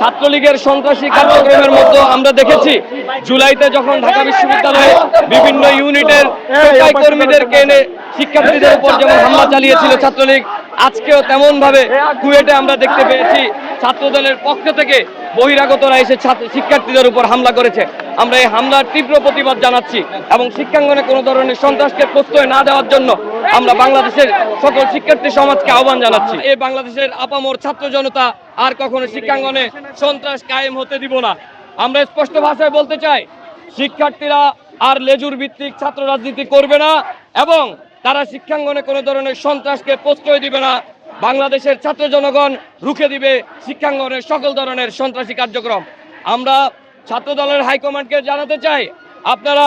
ছাত্রলীগের সন্ত্রাসী কার্যক্রমের মধ্যে আমরা দেখেছি, জুলাইতে যখন ঢাকা বিশ্ববিদ্যালয়ে বিভিন্ন ইউনিটের কর্মীদেরকে এনে শিক্ষার্থীদের উপর যেমন হামলা চালিয়েছিল ছাত্রলীগ, আজকেও তেমন ভাবে কুয়েটে আমরা দেখতে পেয়েছি, ছাত্রদলের পক্ষ থেকে বহিরাগতরা এসে শিক্ষার্থীদের উপর হামলা করেছে। আমরা এই হামলার তীব্র প্রতিবাদ জানাচ্ছি এবং শিক্ষাঙ্গনে কোনো ধরনের সন্ত্রাসকে প্রশ্রয় না দেওয়ার জন্য আমরা বাংলাদেশের সকল শিক্ষার্থী সমাজকে আহ্বান জানাচ্ছি। এই বাংলাদেশের আপামর ছাত্র জনতা আর কখনো শিক্ষাঙ্গনে সন্ত্রাস কায়েম হতে দিব না। আমরা স্পষ্ট ভাষায় বলতে চাই, শিক্ষার্থীরা আর লেজুর ভিত্তিক ছাত্র রাজনীতি করবে না এবং তারা শিক্ষাঙ্গনে কোনো ধরনের সন্ত্রাসকে প্রশ্রয় দিবে না। বাংলাদেশের ছাত্র জনগণ রুখে দিবে শিক্ষাঙ্গনের সকল ধরনের সন্ত্রাসী কার্যক্রম। আমরা ছাত্র দলের হাইকমান্ডকে জানাতে চাই, আপনারা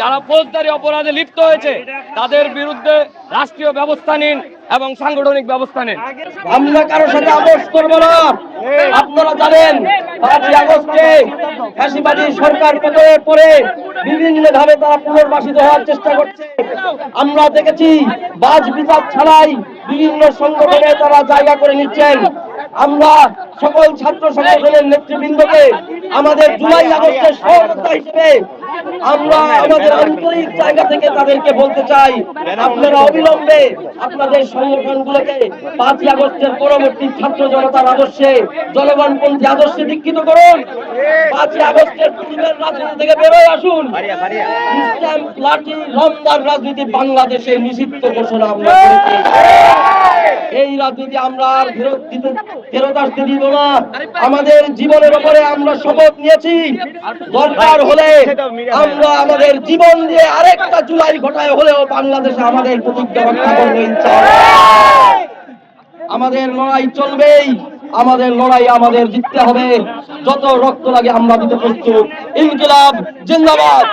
যারা ফৌজদারি অপরাধে লিপ্ত হয়েছে, তাদের বিরুদ্ধে রাষ্ট্রীয় ব্যবস্থা নিন এবং সাংগঠনিক ব্যবস্থা নিন। আমরা কারোর সাথে আপোষ করব না। আপনারা জানেন, পাঁচই আগস্টে ফ্যাসিবাদী সরকার পতনের পরে বিভিন্ন ভাবে তারা পুনর্বাসিত হওয়ার চেষ্টা করছে। আমরা দেখেছি, বাজ বিচার ছাড়াই বিভিন্ন সংগঠনে তারা জায়গা করে নিচ্ছেন। আমরা সকল ছাত্র সংগঠনের নেতৃবৃন্দকে আমাদের জুলাই আগস্টের সহযোদ্ধা হিসেবে আমরা আমাদের আন্তরিক জায়গা থেকে তাদেরকে বলতে চাই, আপনারা অবিলম্বে আপনাদের সংগঠনগুলোকে পাঁচই আগস্টের পরবর্তী ছাত্র জনতার আদর্শে, জনগণপন্থী আদর্শে দীক্ষিত করুন। পাঁচই আগস্টের পূর্বের রাজনীতি থেকে বেরোয় আসুন। স্ট্যাম্প লাঠি লম্বার রাজনীতি বাংলাদেশে নিষিদ্ধ ঘোষণা আমরা করেছি। এই রাজনীতি আমরা আর ফেরত আসতে দিব না, আমাদের জীবনের উপরে আমরা শপথ নিয়েছি। দরকার হলে আমরা আমাদের জীবন দিয়ে আরেকটা জুলাই ঘটায় হলেও বাংলাদেশে আমাদের প্রতিজ্ঞা আমাদের লড়াই চলবেই, আমাদের লড়াই আমাদের জিততে হবে। যত রক্ত লাগে আমরা দিতে প্রস্তুত। ইনকিলাব, জিন্দাবাদ।